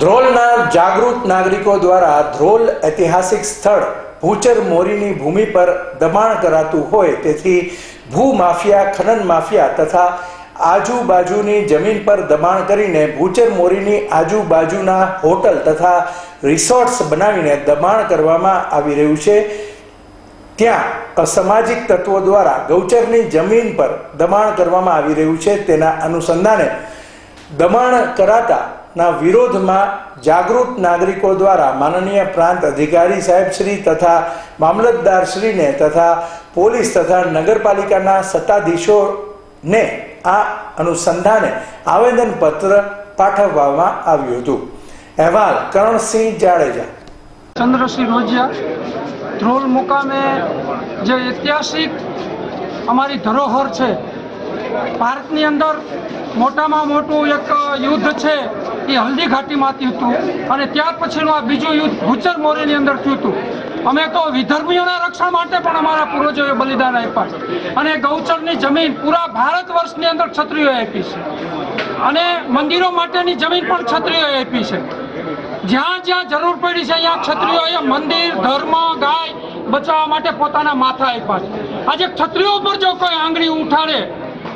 ધ્રોલના જાગૃત નાગરિકો દ્વારા ધ્રોલ ઐતિહાસિક સ્થળ ભૂચર મોરીની ભૂમિ પર દબાણ કરાતું હોય તેથી ભૂમાફિયા ખનન માફિયા તથા આજુબાજુની જમીન પર દબાણ કરીને ભૂચર મોરીની આજુબાજુના હોટલ તથા રિસોર્ટ્સ બનાવીને દબાણ કરવામાં આવી રહ્યું છે. ત્યાં અસામાજિક તત્વો દ્વારા ગૌચરની જમીન પર દબાણ કરવામાં આવી રહ્યું છે. તેના અનુસંધાને દબાણ કરાતા ના વિરોધમાં જાગૃત નાગરિકો દ્વારા માનનીય પ્રાંત અધિકારી સાહેબ શ્રી તથા મામલતદાર શ્રીને તથા પોલીસ તથા નગરપાલિકાના સત્તાધીશોને આ અનુસંધાને આવેદનપત્ર પાઠવવામાં આવ્યું હતું. અહેવાલ કરણસિંહ જાડેજા. ચંદ્રસિંહ રોજિયા, ધ્રોલ મુકામે જે ઐતિહાસિક અમારી ધરોહર છે, ભારતની અંદર મોટામાં મોટું એક યુદ્ધ છે એ હલ્દી ઘાટીમાંથી હતું. અને ત્યાર પછીનું આ બીજું યુદ્ધ ભૂચર મોરેની અંદર થયું હતું. અમે તો વિધર્મીઓના રક્ષણ માટે પણ અમારા પૂર્વજોએ બલિદાન આપ્યા છે. અને ગૌચરની જમીન પૂરા ભારત વર્ષની અંદર ક્ષત્રિયોએ આપી છે. અને મંદિરો માટેની જમીન પણ ક્ષત્રિયોએ આપી છે. જ્યાં જ્યાં જરૂર પડી છે અહીંયા ક્ષત્રિયોએ મંદિર, ધર્મ, ગાય બચાવવા માટે પોતાના માથા આપ્યા છે. આજે ક્ષત્રિયો પર જો કોઈ આંગળી ઉઠાડે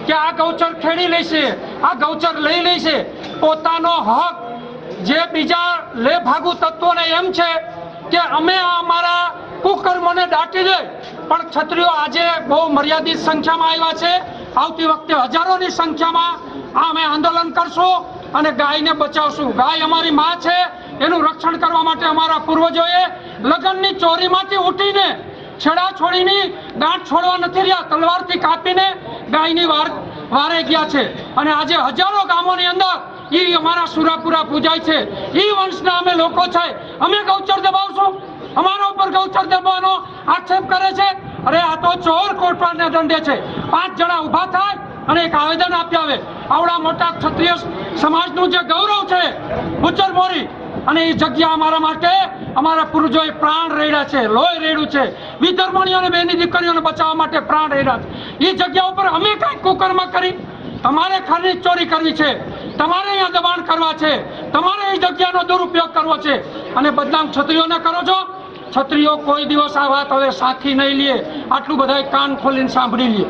કે આ ગૌચર ખેડી લેશે, આ ગૌચર લઈ લેશે પોતાનો હક જે બીજા લે ભાગુ તત્વોને એમ છે કે અમે અમારા કુકર્મોને દાટી દે. પણ ક્ષત્રિયો આજે બહુ મર્યાદિત સંખ્યામાં આવ્યા છે. આવતી વખતે હજારોની સંખ્યામાં આ અમે આંદોલન કરશું અને ગાયને બચાવશું. ગાય અમારી માં છે. એનું રક્ષણ કરવા માટે અમારા પૂર્વજોએ લગ્નની ચોરીમાંથી ઉઠીને છેડા છોડીની ગાંઠ છોડવા નથી રહ્યા. તલવારથી કાપીને ગાયની વાર વારે ગયા છે. અને આજે હજારો ગામોની અંદર એ અમારા સુરાપુરા પૂજાય છે. એ વંશના અમે લોકો છે. અમે ગૌચર દબાવશું. અમારા ઉપર ગૌચર દબાવવાનો આક્ષેપ કરે છે. અરે આ તો ચોર કોટવાડના દંડે છે. પાંચ જણા ઊભા થાય અને એક આવેદન આપી આવે. આવડા મોટા ક્ષત્રિય સમાજનું જે ગૌરવ છે ગુજર મોરી, અને એ જગ્યા અમારા માટે અમારા પૂર્વજોએ પ્રાણ રેડ્યા છે, લોહી રેડ્યું છે. વિધર્મણીઓ અને બેની દીકરીઓને બચાવવા માટે પ્રાણ રેડ્યા છે. એ જગ્યા ઉપર અમે કંઈક કુકર્મ કરી? તમારે ખનીજ ચોરી કરવી છે. તમારે અહીંયા દબાણ કરવા છે. તમારે એ જગ્યાનો દુરુપયોગ કરવો છે. અને બદનામ છત્રીઓને કરો છો. છત્રીઓ કોઈ દિવસ આ વાત હવે સાખી નહીં લે. આટલું બધાય કાન ખોલીને સાંભળી લે.